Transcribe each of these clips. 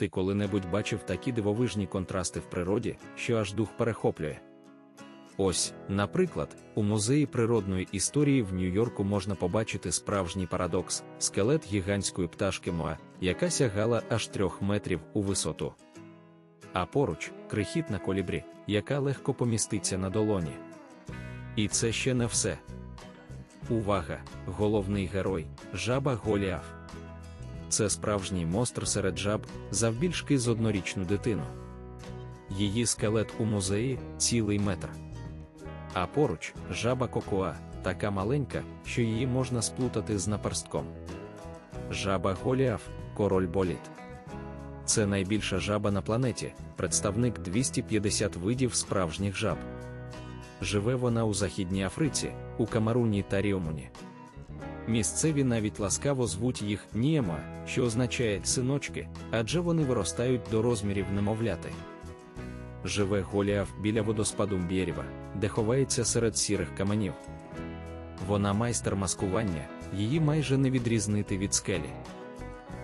Ти коли-небудь бачив такі дивовижні контрасти в природі, що аж дух перехоплює. Ось, наприклад, у музеї природної історії в Нью-Йорку можна побачити справжній парадокс скелет гігантської пташки Моа, яка сягала аж трьох метрів у висоту. А поруч крихітна колібрі, яка легко поміститься на долоні. І це ще не все. Увага! Головний герой жаба Голіаф. Це справжній монстр серед жаб, завбільшки з однорічну дитину. Її скелет у музеї цілий метр. А поруч жаба кокоа, така маленька, що її можна сплутати з наперстком. Жаба Голіаф король боліт. Це найбільша жаба на планеті, представник 250 видів справжніх жаб. Живе вона у Західній Африці, у Камаруні та Ріомуні. Місцеві навіть ласкаво звуть їх Нієма, що означає синочки, адже вони виростають до розмірів немовляти. Живе Голіаф біля водоспаду Мбєрєва, де ховається серед сірих каменів. Вона майстер маскування, її майже не відрізнити від скелі.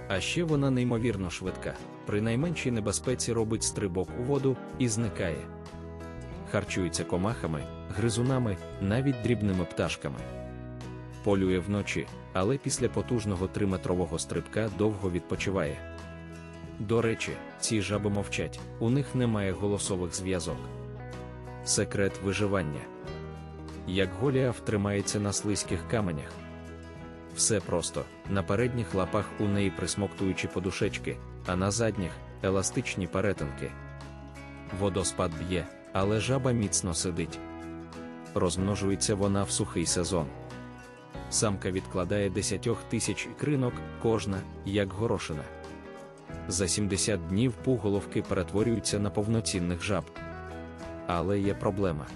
А ще вона неймовірно швидка, при найменшій небезпеці робить стрибок у воду і зникає. Харчується комахами, гризунами, навіть дрібними пташками. Полює вночі, але після потужного триметрового стрибка довго відпочиває. До речі, ці жаби мовчать, у них немає голосових зв'язок. Секрет виживання. Як Голіаф тримається на слизьких каменях. Все просто, на передніх лапах у неї присмоктуючі подушечки, а на задніх еластичні перетинки. Водоспад б'є, але жаба міцно сидить. Розмножується вона в сухий сезон. Самка відкладає 10 тисяч ікринок, кожна, як горошина. За 70 днів пуголовки перетворюються на повноцінних жаб. Але є проблема.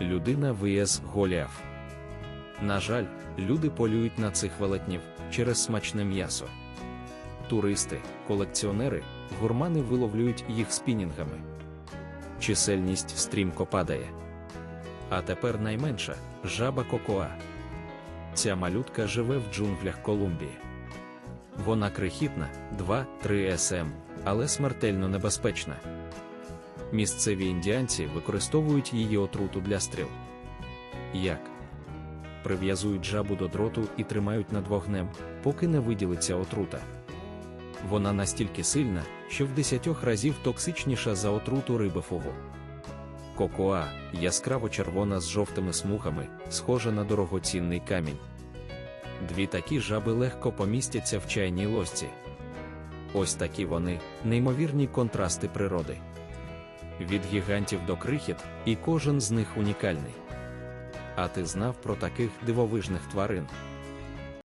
Людина виє Голіаф. На жаль, люди полюють на цих велетнів через смачне м'ясо. Туристи, колекціонери, гурмани виловлюють їх спінінгами. Чисельність стрімко падає. А тепер найменша жаба кокоа. Ця малютка живе в джунглях Колумбії. Вона крихітна, 2-3 см, але смертельно небезпечна. Місцеві індіанці використовують її отруту для стріл. Як? Прив'язують жабу до дроту і тримають над вогнем, поки не виділиться отрута. Вона настільки сильна, що в десятьох разів токсичніша за отруту риби фугу. Кокоа яскраво червона з жовтими смугами, схожа на дорогоцінний камінь. Дві такі жаби легко помістяться в чайній ложці. Ось такі вони, неймовірні контрасти природи. Від гігантів до крихіт, і кожен з них унікальний. А ти знав про таких дивовижних тварин?